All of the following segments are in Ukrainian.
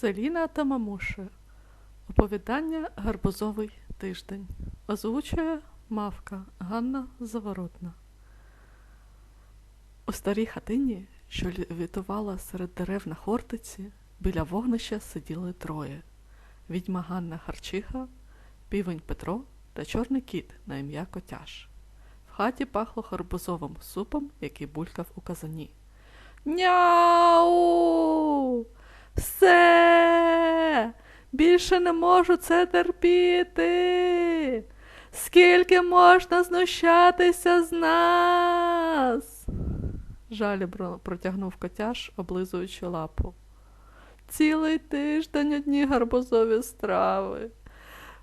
Селіна та Мамуши. Оповідання Гарбузовий тиждень. Озвучує мавка Ганна Заворотна. У старій хатині, що лівітувала серед дерев на хортиці, біля вогнища сиділи троє відьма Ганна Харчиха, півень Петро та чорний кіт на ім'я Котяш. В хаті пахло гарбузовим супом, який булькав у казані. Няу! Все! Більше не можу це терпіти. Скільки можна знущатися з нас? Жалібно протягнув котяш, облизуючи лапу. Цілий тиждень одні гарбузові страви.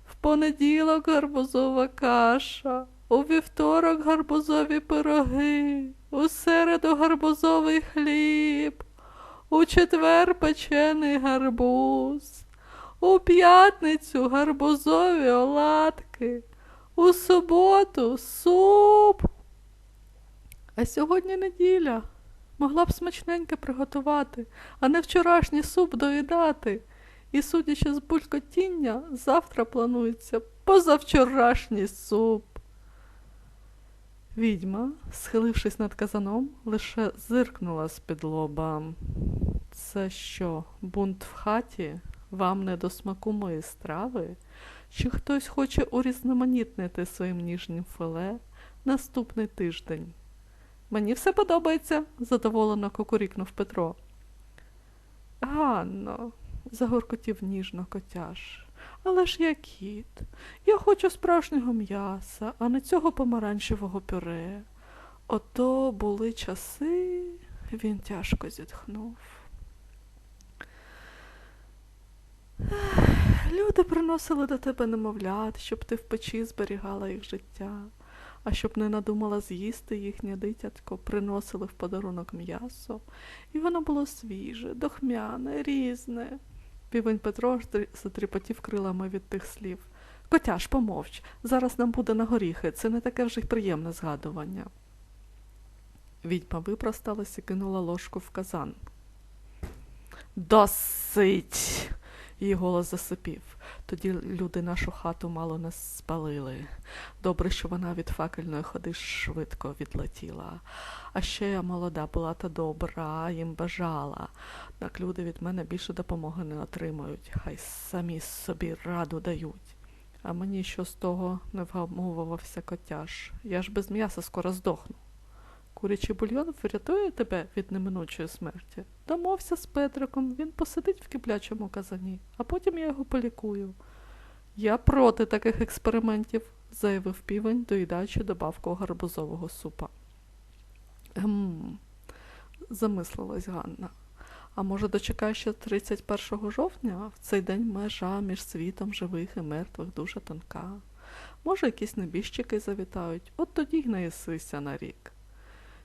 В понеділок гарбузова каша, у вівторок гарбузові пироги, у середу гарбузовий хліб, у четвер печений гарбуз, у п'ятницю гарбузові оладки, у суботу суп. А сьогодні неділя. Могла б смачненьке приготувати, а не вчорашній суп доїдати. І, судячи з булькотіння, завтра планується позавчорашній суп. Відьма, схилившись над казаном, лише зиркнула з-під лоба. Це що, бунт в хаті? Вам не до смаку мої страви? Чи хтось хоче урізноманітнити своїм ніжнім филе наступний тиждень? Мені все подобається, задоволено кукурікнув Петро. Ганно, загоркотів ніжно котяш. Але ж я кіт. Я хочу справжнього м'яса, а не цього помаранчевого пюре. Ото були часи, він тяжко зітхнув. Люди приносили до тебе немовлят, щоб ти в печі зберігала їх життя, а щоб не надумала з'їсти їхнє дитятко, приносили в подарунок м'ясо, і воно було свіже, дохмяне, різне. Півень Петро затріпотів крилами від тих слів. Котяш, помовч, зараз нам буде на горіхи, це не таке вже й приємне згадування. Відьма випросталась і кинула ложку в казан. Досить. Її голос засипів. Тоді люди нашу хату мало не спалили. Добре, що вона від факельної ходи швидко відлетіла. А ще я молода була та добра, їм бажала. Так люди від мене більше допомоги не отримають, хай самі собі раду дають. А мені що з того не вгамовувався котяж. Я ж без м'яса скоро здохну. Курячий бульйон врятує тебе від неминучої смерті. Домовся з Петриком, він посидить в киплячому казані, а потім я його полікую. Я проти таких експериментів, заявив півень, доїдаючи добавку гарбузового супа. Гм, замислилась Ганна. А може, дочекаєш ще 31 жовтня? В цей день межа між світом живих і мертвих дуже тонка. Може, якісь небіжчики завітають, от тоді й наїсися на рік.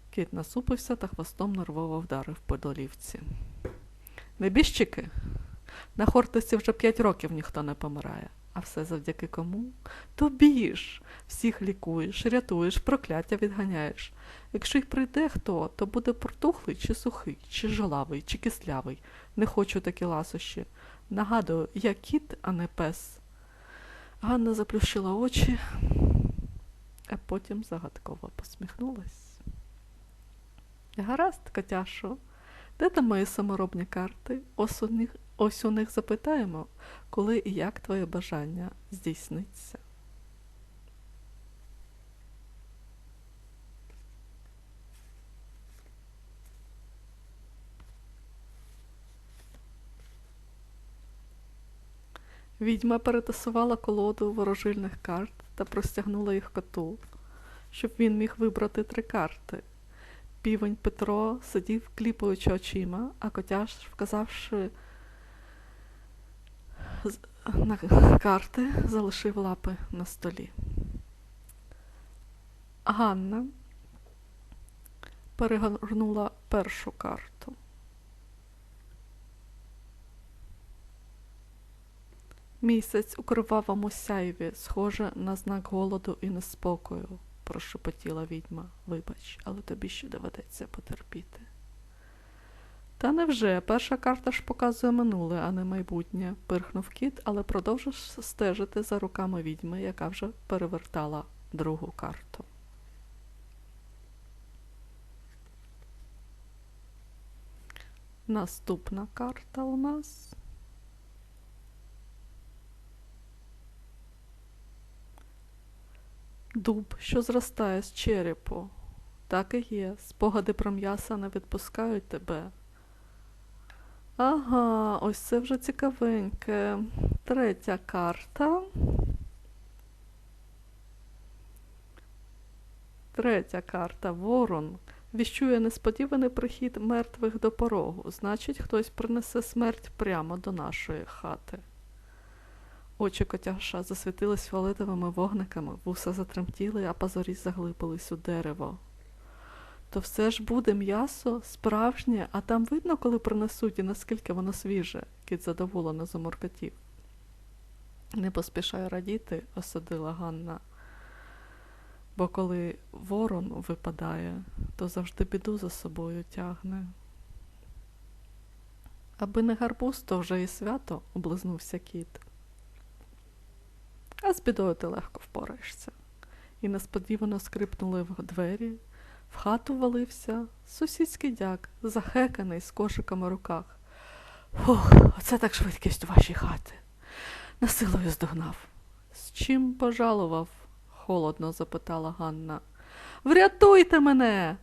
Кіт насупився та хвостом нервово вдарив по долівці. Небіжчики? На Хортиці вже п'ять років ніхто не помирає. А все завдяки кому? Тобі ж! Всіх лікуєш, рятуєш, прокляття відганяєш. Якщо й прийде хто, то буде протухлий чи сухий, чи жилавий, чи кислявий. Не хочу такі ласощі. Нагадую, я кіт, а не пес. Ганна заплющила очі, а потім загадково посміхнулась. Гаразд, Катяшо, де там мої саморобні карти? Ось у них, ось у них запитаємо, коли і як твоє бажання здійсниться. Відьма перетасувала колоду ворожильних карт та простягнула їх коту, щоб він міг вибрати три карти. Півень Петро сидів, кліпаючи очима, а котяж, вказавши на карти, залишив лапи на столі. Ганна перегорнула першу карту. Місяць у кривавому сяйві, схоже на знак голоду і неспокою, прошепотіла відьма. Вибач, але тобі ще доведеться потерпіти. Та невже, перша карта ж показує минуле, а не майбутнє, пирхнув кіт, але продовжив стежити за руками відьми, яка вже перевертала другу карту. Наступна карта у нас. Дуб, що зростає з черепу. Так і є. Спогади про м'яса не відпускають тебе. Ага, ось це вже цікавеньке. Третя карта. Третя карта Ворон. Віщує несподіваний прихід мертвих до порогу. Значить, хтось принесе смерть прямо до нашої хати. Очі котяша засвітились фіолетовими вогниками, вуса затремтіли, а пазорі заглибились у дерево. То все ж буде м'ясо справжнє, а там видно, коли принесуть і наскільки воно свіже, кіт задоволено заморкотів. Не поспішай радіти, осадила Ганна. Бо коли ворон випадає, то завжди біду за собою тягне. Аби не гарбуз, то вже і свято, облизнувся кіт. А з бідою ти легко впораєшся. І несподівано скрипнули в двері, в хату валився сусідський дяк, захеканий з кошиком у руках. Фух, оце так швидкість у вашій хати. Насилою здогнав. З чим пожалував? холодно запитала Ганна. Врятуйте мене.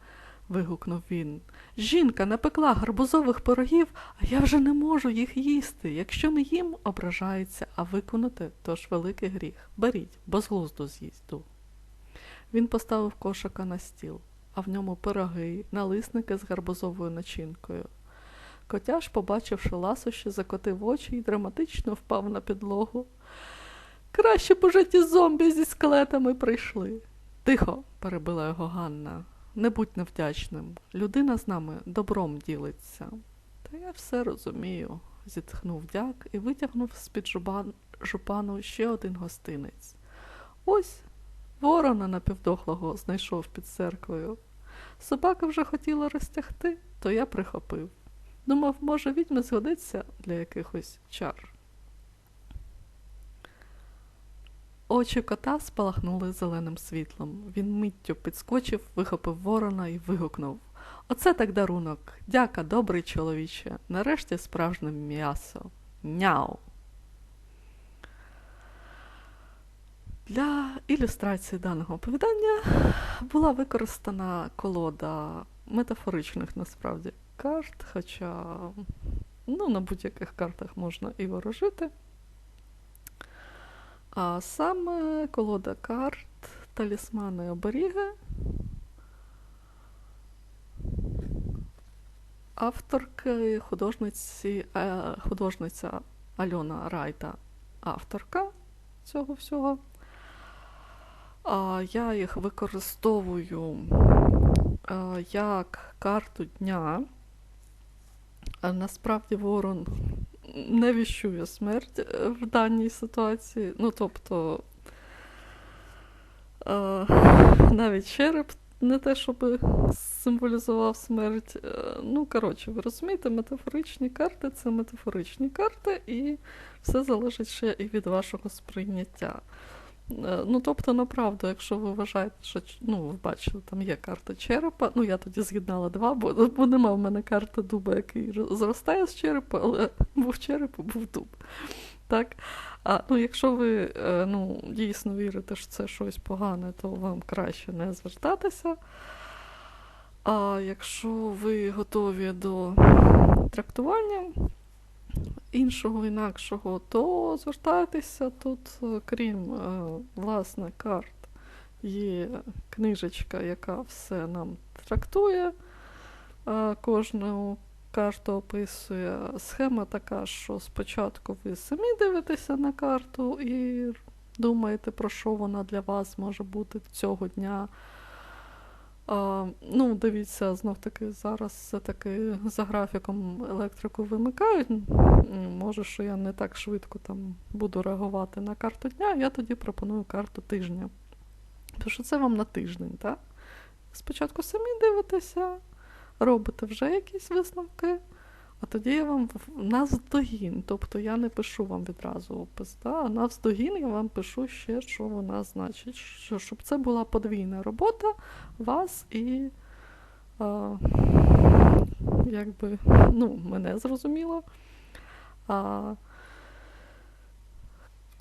Вигукнув він. Жінка напекла гарбузових пирогів, а я вже не можу їх їсти. Якщо не їм, ображається, а виконати то ж великий гріх. Беріть, бо з глузду з'їзду. Він поставив кошика на стіл, а в ньому пироги, налисники з гарбузовою начинкою. Котяж, побачивши ласощі, закотив очі і драматично впав на підлогу. Краще б уже ті зомбі зі скелетами прийшли. Тихо, перебила його Ганна. Не будь невдячним. Людина з нами добром ділиться. Та я все розумію, зітхнув дяк і витягнув з-під жупану ще один гостинець. Ось ворона напівдохлого знайшов під церквою. Собака вже хотіла розтягти, то я прихопив. Думав, може, відьми згодиться для якихось чар. Очі кота спалахнули зеленим світлом. Він миттю підскочив, вихопив ворона і вигукнув Оце так дарунок. Дяка, добрий чоловіче. Нарешті справжнє м'ясо. Няу. Для ілюстрації даного оповідання була використана колода метафоричних насправді карт, хоча ну, на будь-яких картах можна і ворожити. А саме колода карт, талісмани оберіги. Авторки художниці, е, художниця Альона Райта, авторка цього всього. А Я їх використовую е, як карту дня. Насправді ворон не віщує смерть е, в даній ситуації. Ну, тобто е, навіть череп не те, щоб символізував смерть. Е, ну, коротше, ви розумієте, метафоричні карти це метафоричні карти, і все залежить ще і від вашого сприйняття. Е, ну, тобто, направду, якщо ви вважаєте, що ну, ви бачили, там є карта черепа. Ну, я тоді з'єднала два, бо, бо нема в мене карти дуба, який зростає з черепа, але був череп, був дуб. Так? А ну, якщо ви е, ну, дійсно вірите, що це щось погане, то вам краще не звертатися. А якщо ви готові до трактування, іншого інакшого, то звертайтеся тут, е, крім е, власне карт, є книжечка, яка все нам трактує, кожну карту описує. Схема така, що спочатку ви самі дивитеся на карту і думаєте, про що вона для вас може бути цього дня. А, Ну, дивіться, знов таки зараз все-таки за графіком електрику вимикають. Може, що я не так швидко там буду реагувати на карту дня, я тоді пропоную карту тижня. Тому що це вам на тиждень, так? Спочатку самі дивитеся, робите вже якісь висновки, А тоді я вам навздогін, тобто я не пишу вам відразу опис, да? а навздогін я вам пишу ще, що вона значить, що, щоб це була подвійна робота вас і а, якби, ну, мене зрозуміло. А,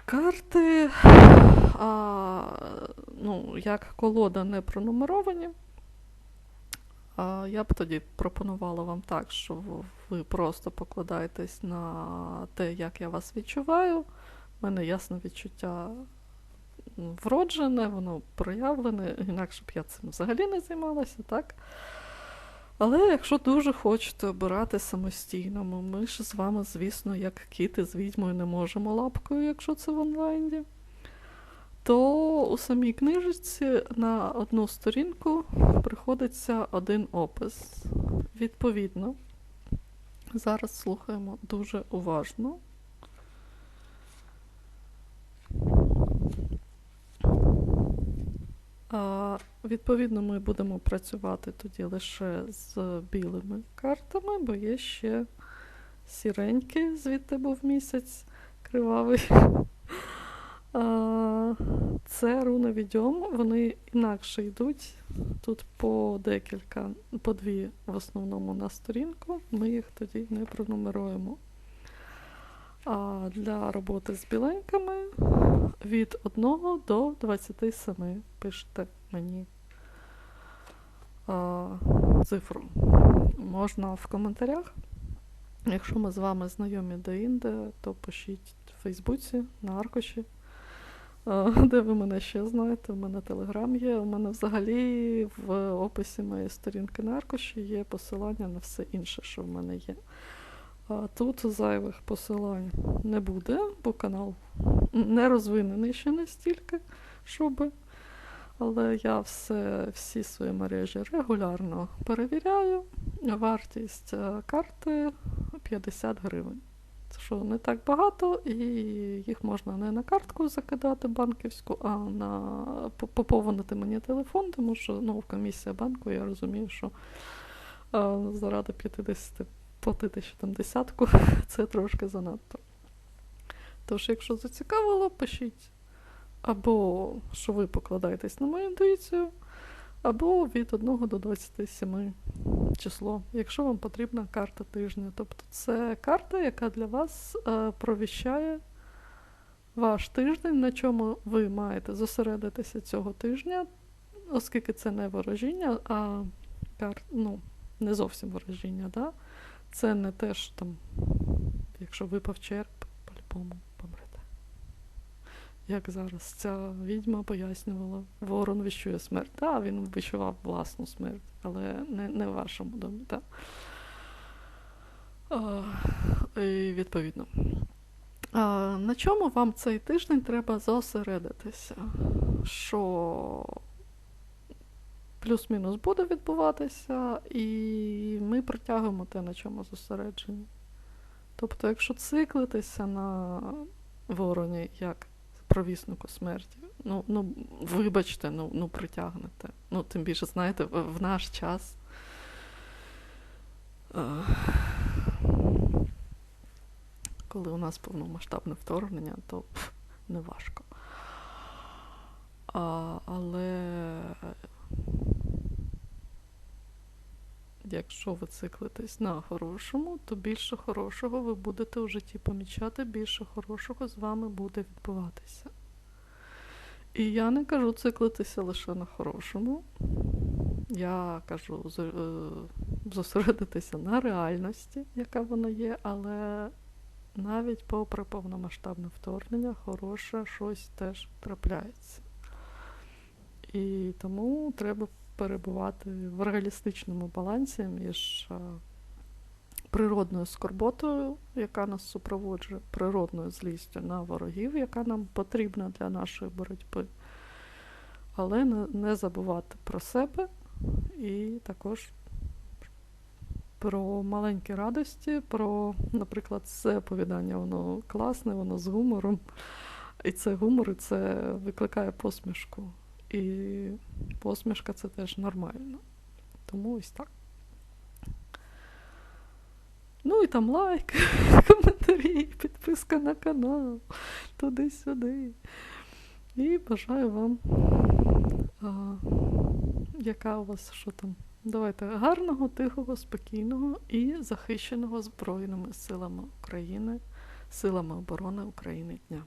карти, а, ну, як колода не пронумеровані. А я б тоді пропонувала вам так, що ви просто покладаєтесь на те, як я вас відчуваю. У мене ясне відчуття вроджене, воно проявлене, інакше б я цим взагалі не займалася, так? Але якщо дуже хочете обирати самостійно, ми- ж з вами, звісно, як кіти з відьмою не можемо лапкою, якщо це в онлайні, то у самій книжці на одну сторінку приходиться один опис. Відповідно, зараз слухаємо дуже уважно. А, відповідно, ми будемо працювати тоді лише з білими картами, бо є ще сіренькі, звідти був місяць кривавий. Це руни відьом, вони інакше йдуть. Тут по декілька, по дві в основному на сторінку. Ми їх тоді не пронумеруємо. А для роботи з біленьками від 1 до 27 пишете мені а, цифру. Можна в коментарях. Якщо ми з вами знайомі де-інде, то пишіть в Фейсбуці, на аркуші, де ви мене ще знаєте. У мене телеграм є. У мене взагалі в описі моєї сторінки на аркуші є посилання на все інше, що в мене є. А тут зайвих посилань не буде, бо канал не розвинений ще настільки, щоб. Але я все, всі свої мережі регулярно перевіряю. Вартість е, карти 50 гривень. Що не так багато, і їх можна не на картку закидати банківську, а на поповнити мені телефон, тому що ну, комісія банку, я розумію, що е, заради 50 платити ще там десятку, це трошки занадто. Тож, якщо зацікавило, пишіть. Або що ви покладаєтесь на мою інтуїцію, або від 1 до 27 число, якщо вам потрібна карта тижня. Тобто це карта, яка для вас е, провіщає ваш тиждень, на чому ви маєте зосередитися цього тижня, оскільки це не ворожіння, а кар... ну, не зовсім ворожіння. Да? Це не те, що там, якщо випав черп, по-любому. Як зараз ця відьма пояснювала, ворон віщує смерть. Так, він вищував власну смерть, але не, не в вашому домі. Так? А, і відповідно. А, на чому вам цей тиждень треба зосередитися? Що плюс-мінус буде відбуватися, і ми притягуємо те, на чому зосереджені. Тобто, якщо циклитися на вороні як провіснику смерті, ну, ну вибачте, ну, ну притягнете. Ну, тим більше, знаєте, в, наш час. Коли у нас повномасштабне вторгнення, то не важко. А, але якщо ви циклитесь на хорошому, то більше хорошого ви будете у житті помічати, більше хорошого з вами буде відбуватися. І я не кажу циклитися лише на хорошому. Я кажу е, зосередитися на реальності, яка вона є, але навіть попри повномасштабне вторгнення, хороше щось теж трапляється. І тому треба перебувати в реалістичному балансі між е, природною скорботою, яка нас супроводжує, природною злістю на ворогів, яка нам потрібна для нашої боротьби, але не, забувати про себе і також про маленькі радості, про, наприклад, це оповідання, воно класне, воно з гумором. І це гумор, і це викликає посмішку. І посмішка це теж нормально. Тому ось так. Ну і там лайк, коментарі, підписка на канал, туди-сюди. І бажаю вам, а, яка у вас що там? Давайте гарного, тихого, спокійного і захищеного Збройними силами України, силами оборони України дня.